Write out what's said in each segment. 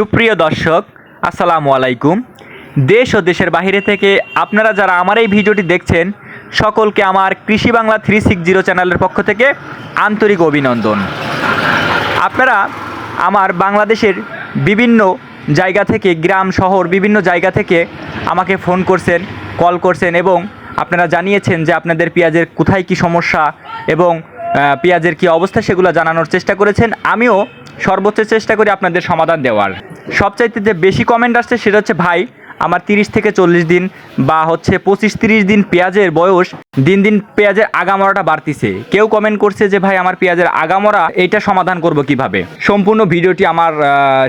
সুপ্রিয় দর্শক, আসসালামু আলাইকুম। দেশ ও দেশের বাইরে থেকে আপনারা যারা আমার এই ভিডিওটি দেখছেন, সকলকে আমার কৃষি বাংলা থ্রি সিক্স জিরো চ্যানেলের পক্ষ থেকে আন্তরিক অভিনন্দন। আপনারা আমার বাংলাদেশের বিভিন্ন জায়গা থেকে, গ্রাম, শহর, বিভিন্ন জায়গা থেকে আমাকে ফোন করছেন, কল করছেন এবং আপনারা জানিয়েছেন যে আপনাদের পেঁয়াজের কোথায় কি সমস্যা এবং পেঁয়াজের কি অবস্থা সেগুলো জানানোর চেষ্টা করেছেন। আমিও সর্বোচ্চ চেষ্টা করি আপনাদের সমাধান দেওয়ার। সবচাইতে যে বেশি কমেন্ট আসছে সেটা হচ্ছে ভাই, আমার তিরিশ থেকে চল্লিশ দিন বা হচ্ছে পঁচিশ তিরিশ দিন পেঁয়াজের বয়স দিন দিন পেঁয়াজের আগামরাটা বাড়তিছে। কেউ কমেন্ট করছে যে, ভাই, আমার পেঁয়াজের আগামরা, এইটা সমাধান করব কীভাবে? সম্পূর্ণ ভিডিওটি আমার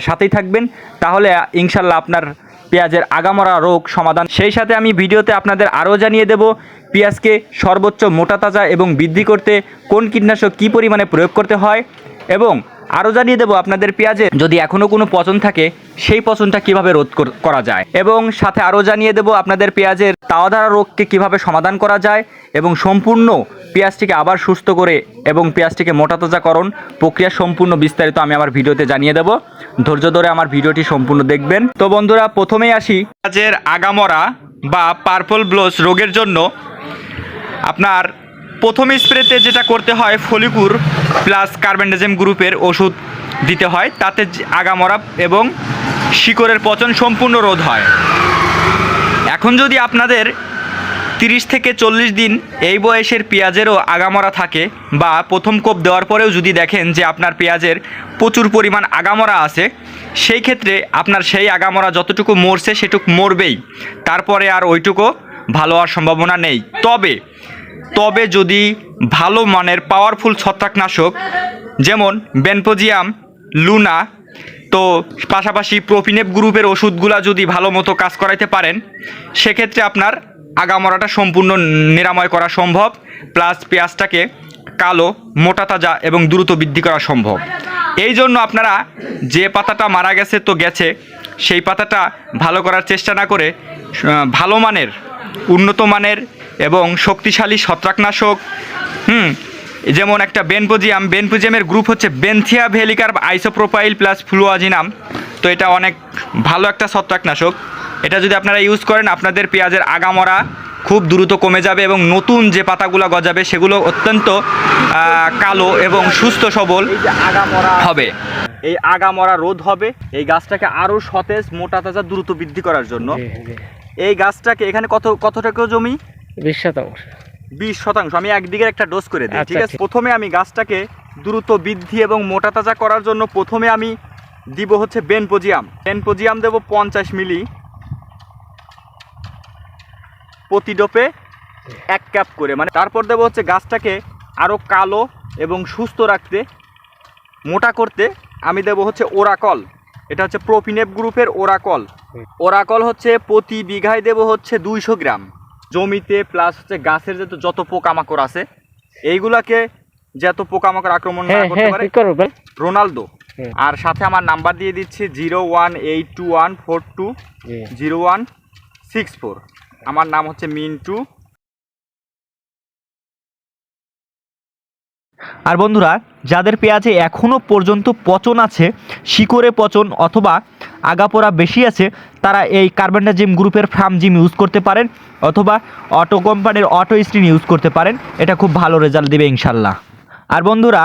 সাথেই থাকবেন। তাহলে ইনশাল্লাহ আপনার পেঁয়াজের আগামরা রোগ সমাধান, সেই সাথে আমি ভিডিওতে আপনাদের আরও জানিয়ে দেব পেঁয়াজকে সর্বোচ্চ মোটা তাজা এবং বৃদ্ধি করতে কোন কীটনাশক কী পরিমাণে প্রয়োগ করতে হয়? এবং আরও জানিয়ে দেবো আপনাদের পেঁয়াজে যদি এখনও কোনো পচন থাকে, সেই পচনটা কীভাবে রোধ কর- যায়? এবং সাথে আরও জানিয়ে দেবো আপনাদের পেঁয়াজের তাওয়াধারা রোগকে কীভাবে সমাধান করা যায় এবং সম্পূর্ণ পেঁয়াজটিকে আবার সুস্থ করে এবং পেঁয়াজটিকে মোটাতাজাকরণ প্রক্রিয়া সম্পূর্ণ বিস্তারিত আমি আমার ভিডিওতে জানিয়ে দেবো। ধৈর্য ধরে আমার ভিডিওটি সম্পূর্ণ দেখবেন। তো বন্ধুরা, প্রথমেই আসি পেঁয়াজের আগামরা বা পার্পল ব্লোস রোগের জন্য আপনার প্রথম স্প্রেতে যেটা করতে হয় ফলিকুর প্লাস কার্বেন্ডাজেম গ্রুপের ওষুধ দিতে হয়, তাতে আগামরা এবং শিকড়ের পচন সম্পূর্ণ রোধ হয়। এখন যদি আপনাদের তিরিশ থেকে চল্লিশ দিন এই বয়সের পেঁয়াজেরও আগামরা থাকে বা প্রথম কোপ দেওয়ার পরেও যদি দেখেন যে আপনার পেঁয়াজের প্রচুর পরিমাণ আগামরা আছে, সেই ক্ষেত্রে আপনার সেই আগামরা যতটুকু মরছে সেটুকু মরবেই। তারপরে আর ওইটুকু ভালো হওয়ার সম্ভাবনা নেই। তবে তবে যদি ভালো মানের পাওয়ারফুল ছত্রাকনাশক যেমন বেনপোজিয়াম, লুনা, তো পাশাপাশি প্রোপিনেপ গ্রুপের ওষুধগুলা যদি ভালো মতো কাজ করাইতে পারেন, সেক্ষেত্রে আপনার আগামরাটা সম্পূর্ণ নিরাময় করা সম্ভব, প্লাস পেঁয়াজটাকে কালো, মোটা তাজা এবং দ্রুত বৃদ্ধি করা সম্ভব। এই জন্য আপনারা যে পাতাটা মারা গেছে তো গেছে, সেই পাতাটা ভালো করার চেষ্টা না করে ভালো মানের, উন্নত মানের এবং শক্তিশালী ছত্রাকনাশক হুম যেমন একটা বেনপোজিয়াম। বেনপোজিয়ামের গ্রুপ হচ্ছে বেনথিয়া ভেলিকার আইসোপ্রোপাইল প্লাস ফ্লুয়াজিনাম। তো এটা অনেক ভালো একটা ছত্রাকনাশক। এটা যদি আপনারা ইউজ করেন আপনাদের পেঁয়াজের আগামরা খুব দ্রুত কমে যাবে এবং নতুন যে পাতাগুলো গজাবে সেগুলো অত্যন্ত কালো এবং সুস্থ সবল আগামরা। হবে। এই আগামরা রোধ হবে এই গাছটাকে আরও সতেজ মোটা তাজা দ্রুত বৃদ্ধি করার জন্য। এই গাছটাকে এখানে কত কত টাকা জমি? বিশ শতাংশ। বিশ শতাংশ। আমি একদিকের একটা ডোজ করে দিই আচ্ছা, ঠিক আছে? ঠিক। প্রথমে আমি গাছটাকে দ্রুত বৃদ্ধি এবং মোটা তাজা করার জন্য প্রথমে আমি দিব হচ্ছে বেনপোজিয়াম। বেনপোজিয়াম দেব পঞ্চাশ মিলি। প্রতি ডোপে এক ক্যাপ করে। মানে তারপর দেবো হচ্ছে গাছটাকে আরও কালো এবং সুস্থ রাখতে মোটা করতে আমি দেবো হচ্ছে ওরাকল। এটা হচ্ছে প্রোপিনেপ গ্রুপের ওরাকল। ওরাকল হচ্ছে প্রতি বিঘায় দেবো হচ্ছে দুইশো গ্রাম। জমিতে প্লাস হচ্ছে গাছের যত যত পোকামাকড় আছে এইগুলাকে যত পোকামাকড় আক্রমণ না হ্যাঁ করতে হ্যাঁ পারে রোনালদো। আর সাথে আমার নাম্বার দিয়ে দিচ্ছি zero one eight two one four two zero one six four আমার নাম হচ্ছে মিন্টু। আর বন্ধুরা, যাদের পেঁয়াজে এখনও পর্যন্ত পচন আছে, শিকড়ে পচন অথবা আগাপোড়া বেশি আছে, তারা এই কার্বেন্ডাজিম গ্রুপের ফ্রাম জিম ইউজ করতে পারেন অথবা অটো কোম্পানির অটো স্ক্রিন ইউজ করতে পারেন। এটা খুব ভালো রেজাল্ট দেবে ইনশাল্লাহ। আর বন্ধুরা,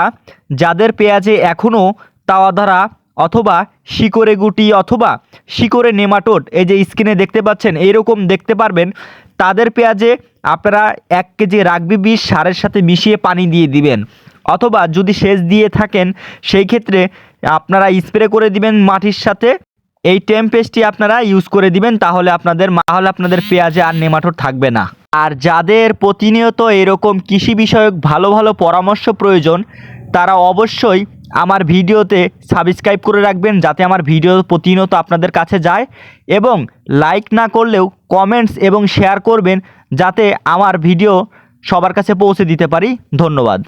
যাদের পেঁয়াজে এখনও তাওয়াধারা অথবা শিকড়ে গুটি অথবা শিকড়ে নেমাটোড, এই যে স্ক্রিনে দেখতে পাচ্ছেন এইরকম দেখতে পারবেন, তাদের পেঁয়াজে আপনারা এক কেজি রাগবি বিষ সারের সাথে মিশিয়ে পানি দিয়ে দিবেন। অথবা যদি সেচ দিয়ে থাকেন, সেই ক্ষেত্রে আপনারা স্প্রে করে দিবেন মাটির সাথে। এই টেম্পেস্টটি আপনারা ইউজ করে দিবেন, তাহলে আপনাদের তাহলে আপনাদের পেঁয়াজে আর নেমাটোড থাকবে না। আর যাদের প্রতিনিয়ত এরকম কৃষি বিষয়ক ভালো ভালো পরামর্শ প্রয়োজন, তারা অবশ্যই আমার ভিডিওতে সাবস্ক্রাইব করে রাখবেন, যাতে আমার ভিডিও প্রতিনিয়ত আপনাদের কাছে যায়। এবং লাইক না করলেও কমেন্টস এবং শেয়ার করবেন, যাতে আমার ভিডিও সবার কাছে পৌঁছে দিতে পারি। ধন্যবাদ।